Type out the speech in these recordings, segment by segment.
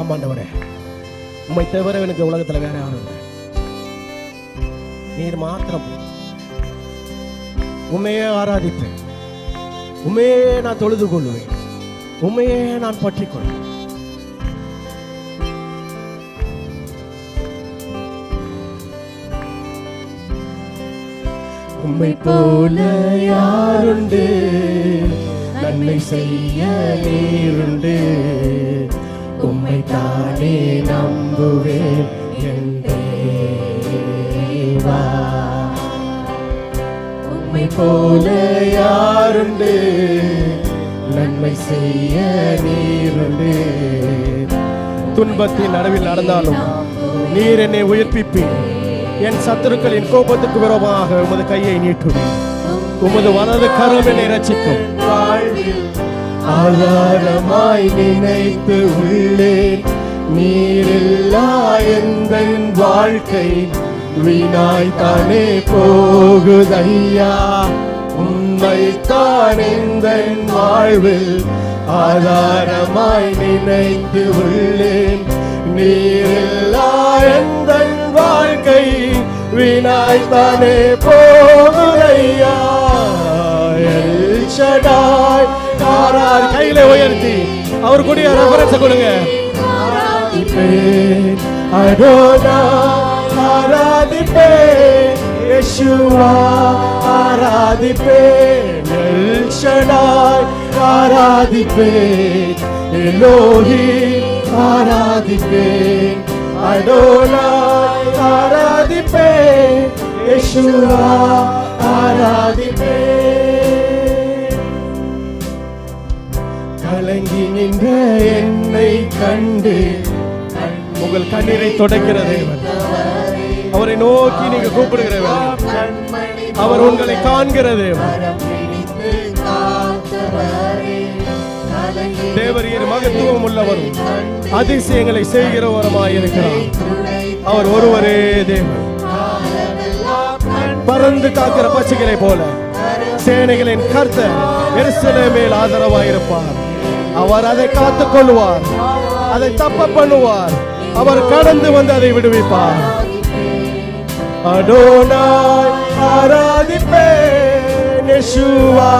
ஆமாண்டவரே உண்மை தவிர எனக்கு உலகத்துல வேற யாரும் இல்லை. நீர் மாத்திரம் உண்மையே ஆராதிப்பேன். உண்மையே நான் தொழுது கொள்வேன். உண்மையே நான் பற்றி கொள்வேன். உம்மை போல யாருண்டு? நன்மை செய்ய நீருண்டு. உம்மை தானே நம்புவேன். என் தேவா. உம்மை போல யாருண்டு? நன்மை செய்ய நீருண்டு. துன்பத்தின் நடுவில் நடந்தாலும் நீர் என்னை உயிர்ப்பிப்பீர். என் சத்துருக்களின் கோபத்துக்கு விரோதமாக உமது கையை நீட்டுவீர் உமது வலது கரம் என்னை ரட்சிக்கும் வாழ்வில் ஆதாரமாய் நினைத்து உள்ளேன் நீரில்லா எந்த வாழ்க்கை வீணாய் தானே போகுதையா? உண்மைத்தான் எந்த வாழ்வில் ஆதாரமாய் நினைத்து உள்ளேன் நீரில்லா எந்த வாழ்க்கை வீணாய் தானே போகுதையா? ஷடாய் ஆராதி கையில உயர்த்தி அவர் கூடிய ரெஃபரன்ஸ் கொடுங்க. அடோனா ஆராதிப்பேன் யேசுவா ஆராதிப்பேன். எல் ஷடாய் ஆராதிப்பேன் எலோஹி ஆராதிப்பேன். அடோனாய் ஆராதிப்பேன் யேசுவா ஆராதிப்பேன். கலங்கி நின்ற என்னை கண்டு உங்கள் கண்ணீரை தொடக்கிற தேவன். அவரை நோக்கி நீங்க கூப்பிடுகிறவர் அவர் உங்களை காண்கிற தேவன். பிடித்து மகத்துவம் உள்ளவரும் அதிசயங்களை செய்கிறவருமாய் இருக்கிறார். அவர் ஒருவரே தேவன். பறந்து காக்கிற பச்சைகளை போல சேனைகளின் கர்த்த எரிசலை மேல் ஆதரவாயிருப்பார். அவர் அதை காத்துக் கொள்வார் அதை தப்ப பண்ணுவார் அவர் கடந்து வந்து அதை விடுவிப்பார். அடோனாய் ஆராதிப்பேன் யெஷுவா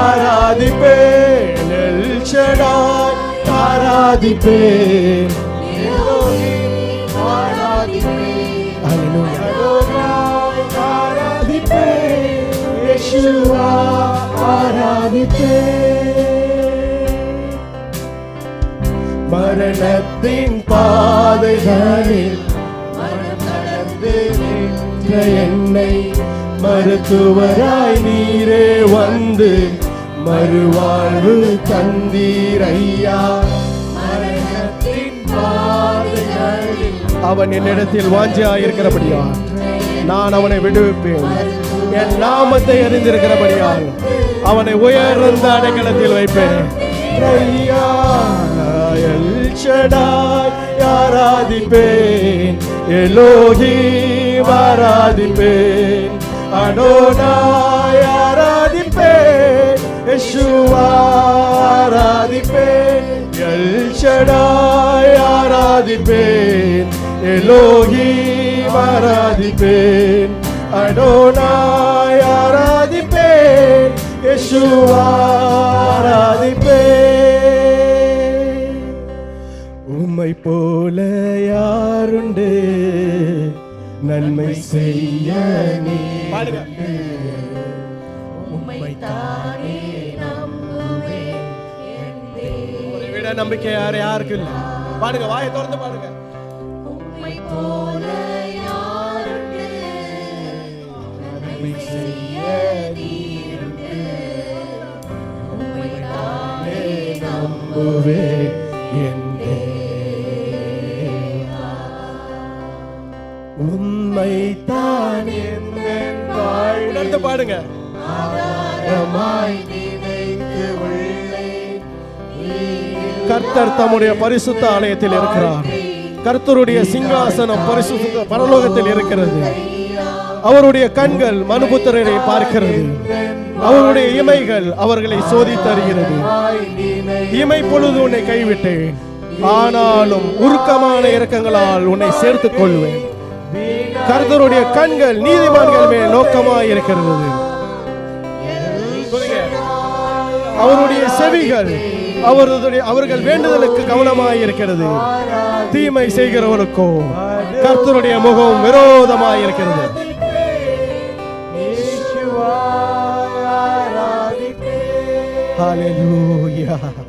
ஆராதிப்பேன் எல் ஷடாய் ஆராதிப்பேன். எலோஹிம் ஆராதிப்பேன் அல்லேலூயா. அடோனாய் ஆராதிப்பேன் யெஷுவா ஆராதிப்பேன். மரணத்தின் பாதைகளில் மனம் நடந்து நின்ற என்னை மருத்துவராய் நீரே வந்து மறுவாழ்வு தந்தீரையா. அவன் என்னிடத்தில் வாஞ்சியாயிருக்கிறபடியா நான் அவனை விடுவிப்பேன். என் நாமத்தை அறிந்திருக்கிறபடியால் அவனை உயர்ந்த அடைக்கலத்தில் வைப்பேன். ஐயா. எல் ஆராதிப்பேன் எலோகி ஆராதிப்பேன் அடோனாய் ஆராதிப்பேன் யெஷுவா ஆராதிப்பேன் எல் ஆராதிப்பேன் எலோகி ஆராதிப்பேன் அடோனாய் ஆராதிப்பேன் யெஷுவா ஆராதிப்பேன் உம்மை போல யாருண்டு? நன்மை செய்ய நீ என் உங்களை விட நம்பிக்கை யார் யாருக்கு இல்லை. பாடுங்க வாயை திறந்து பாடுங்க. உம்மை என் வாழ்வில் உணர்ந்து பாடுங்க. கர்த்தர் தம்முடைய பரிசுத்த ஆலயத்தில் இருக்கிறார். கர்த்தருடைய சிங்காசனம் பரிசுத்த பரலோகத்தில் இருக்கிறது. அவருடைய கண்கள் மனுபுத்திரரை பார்க்கிறது. அவருடைய இமைகள் அவர்களை சோதித்தருகிறது இமை பொழுது உன்னை கைவிட்டேன். ஆனாலும் உருக்கமான இரக்கங்களால் உன்னை சேர்த்துக் கொள்வேன். கர்த்தருடைய கண்கள் நீதிமான்கள் மேல் நோக்கமாய் இருக்கிறது அவருடைய செவிகள் அவருடைய அவர்கள் வேண்டுதலுக்கு கவனமாய் இருக்கிறது தீமை செய்கிறவனுக்கோ கர்த்தருடைய முகம் விரோதமாய் இருக்கிறது Hallelujah.